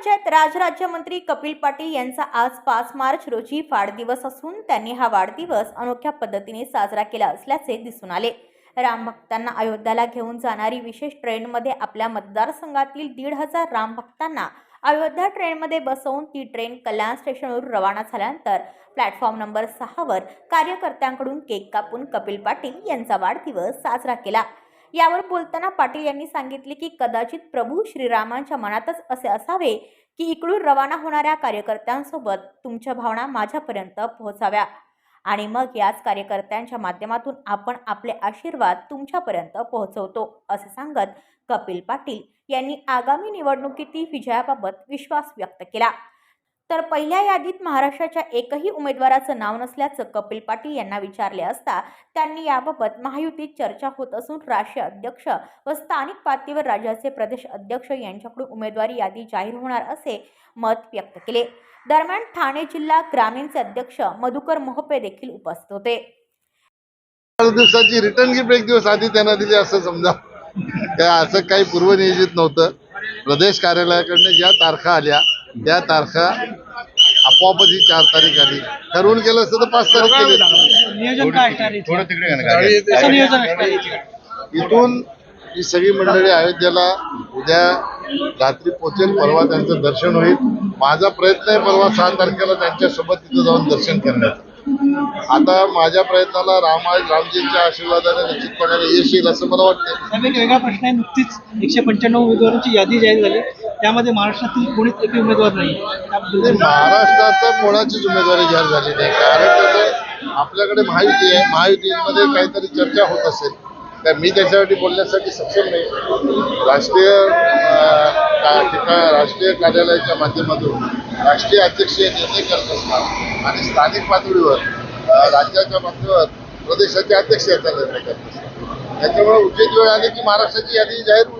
पंचायत राज राज्यमंत्री कपिल पाटील यांचा आज पाच मार्च रोजी वाढदिवस असून त्यांनी हा वाढदिवस अनोख्या पद्धतीने साजरा केला असल्याचे दिसून आले. रामभक्तांना अयोध्याला घेऊन जाणारी विशेष ट्रेनमध्ये आपल्या मतदारसंघातील दीड हजार रामभक्तांना अयोध्या ट्रेनमध्ये बसवून ती ट्रेन कल्याण स्टेशनवरून रवाना झाल्यानंतर प्लॅटफॉर्म नंबर सहावर कार्यकर्त्यांकडून केक कापून कपिल पाटील यांचा वाढदिवस साजरा केला. यावर बोलताना पाटील यांनी सांगितले की कदाचित प्रभू श्रीरामांच्या मनातच असे असावे की इकडून रवाना होणाऱ्या कार्यकर्त्यांसोबत तुमच्या भावना माझ्यापर्यंत पोहोचाव्या. आणि मग याच कार्यकर्त्यांच्या माध्यमातून आपण आपले आशीर्वाद तुमच्यापर्यंत पोहोचवतो असे सांगत कपिल पाटील यांनी आगामी निवडणुकीतील विजयाबाबत विश्वास व्यक्त केला. तर पहिल्या यादीत महाराष्ट्राच्या एकही उमेदवाराचं नाव नसल्याचं कपिल पाटील यांना विचारले असता त्यांनी याबाबत महायुतीत चर्चा होत असून राष्ट्रीय अध्यक्ष व स्थानिक पातळीवर राज्याचे प्रदेश अध्यक्ष यांच्याकडून उमेदवारी यादी जाहीर होणार असे मत व्यक्त केले. दरम्यान ठाणे जिल्हा ग्रामीणचे अध्यक्ष मधुकर मोहपे देखील उपस्थित होते. दिवसाची रिटर्न गिफ्ट एक दिवस आधी त्यांना दिली असं समजा. असं काही पूर्वनियोजित नव्हतं. प्रदेश कार्यालयाकडनं ज्या तारखा आल्या त्या तारखा आपोआपच ही चार तारीख आली. ठरवून केलं असतं तर पाच तारीख केली? थोडं तिकडे? इथून ही सगळी मंडळी अयोध्येला उद्या रात्री पोहोचेल परवा त्यांचं दर्शन होईल. माझा प्रयत्न आहे परवा सहा तारखेला त्यांच्यासोबत तिथं जाऊन दर्शन करण्याचा. आता माझ्या प्रयत्नाला राम रामजींच्या आशीर्वादाने निश्चितपणे यश येईल असं मला वाटतं साहेब, एक वेगळा प्रश्न आहे. नुकतीच एकशे पंच्याण्णव उमेदवारांची यादी जाहीर झाली. त्यामध्ये महाराष्ट्रातील कोणीच एकही उमेदवार नाही. महाराष्ट्राचा कोणाचीच उमेदवारी जाहीर झाली नाही. कारण आपल्याकडे महायुती आहे महायुतीमध्ये काहीतरी चर्चा होत असेल. तर मी त्याच्यासाठी बोलण्यासाठी सक्षम नाही. राष्ट्रीय राष्ट्रीय कार्यालयाच्या माध्यमातून राष्ट्रीय अध्यक्ष हे निर्णय करत असतात. आणि स्थानिक पातळीवर राज्याच्या पातळीवर प्रदेशाचे अध्यक्ष याचा निर्णय करत असतात. त्याच्यामुळे उचित वेळ आली की महाराष्ट्राची यादी जाहीर होईल.